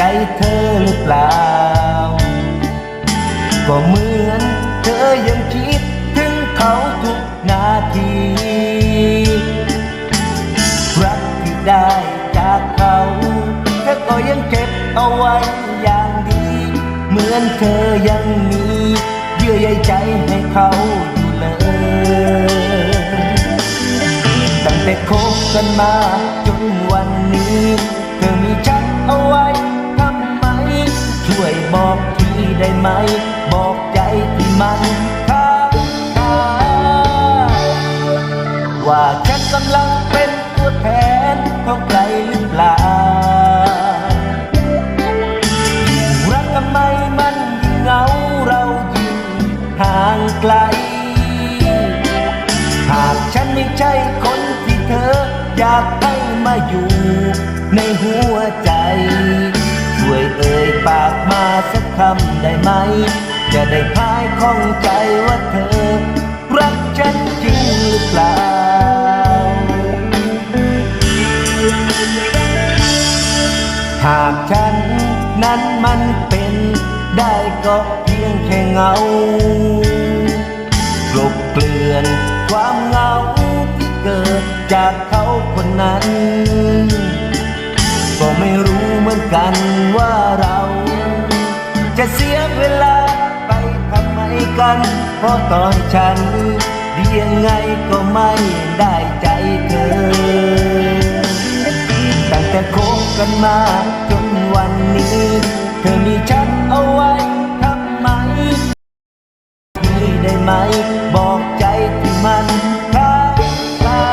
ใจเธอหรือเปล่า ก็เหมือนเธอยังคิดถึงเขาทุกนาทีรักที่ได้จากเขาเธอก็ยังเก็บเอาไว้อย่างดี เหมือนเธอยังมีเยื่อใยใจให้เขาอยู่เลยตั้งแต่คบกันมาจนวันนี้ เธอมีฉันเอาไว้ ทีได้ไหม บอกใจที่มันค้างคาว่าฉันกำลังเป็นตัวแทนของใครหรือเปล่ารักทำไมมันยิ่งเหงาเรายิ่งห่างไกล หากฉันไม่ใช่คนที่เธอ อยากให้มาอยู่ในหัวใจ คำได้ไหม จะได้พายข้องใจว่าเธอ รักฉันจริงหรือเปล่าหากฉันนั้นมันเป็นได้ก็เพียงแค่เงากลบเกลื่อนความเหงาที่เกิดจากเขาคนนั้น ก็ไม่รู้เหมือนกันว่าเรา จะเสียเวลาไปทำไมกัน เพราะตอนฉันดียังไงก็ไม่ได้ใจเธอ ตั้งแต่คบกันมาจนวันนี้ เธอมีฉันเอาไว้ทำไมทีได้ไหม บอกใจที่มันค้างคา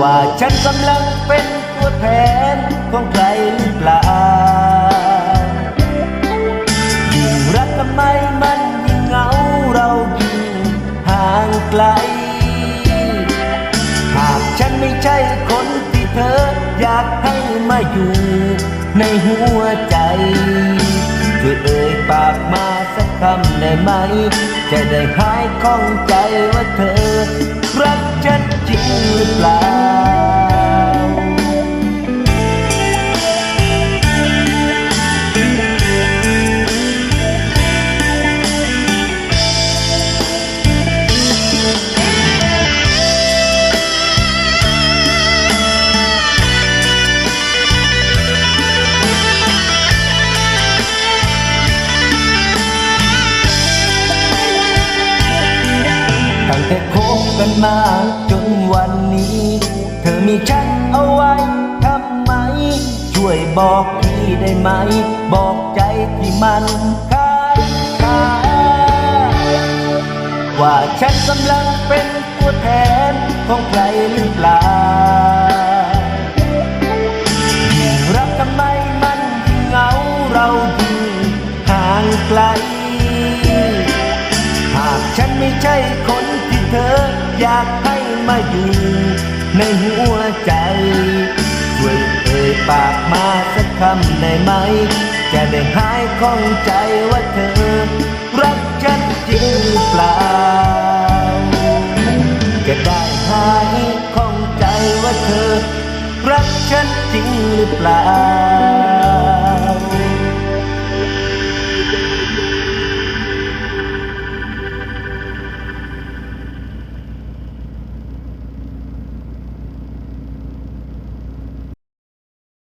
ว่าฉันกำลังเป็นตัวแทน ไกล หากฉันไม่ใช่คนที่เธอ อยากให้มาอยู่ในหัวใจ ช่วยเอ่ยปากมาสักคำได้ไหม จะได้หายข้องใจว่าเธอ รักฉันจริงหรือเปล่า บกันมาจนวันนี้ เธอมีฉันเอาไว้ทำไม ช่วยบอกพี่ได้ไหม บอกใจที่มันค้างคาว่าฉันกำลังเป็นตัวแทนของใครหรือเปล่ารักทำไมมันเหงาเรายิ่ห่างไกล หากฉันไม่ใช่คน เธออยากให้มาอยู่ในหัวใจ ช่วยเอ่ยปากมาสักคำได้ไหม จะได้หายข้องใจว่าเธอ รักฉันจริงหรือเปล่า จะได้หายข้องใจว่าเธอ รักฉันจริงหรือเปล่า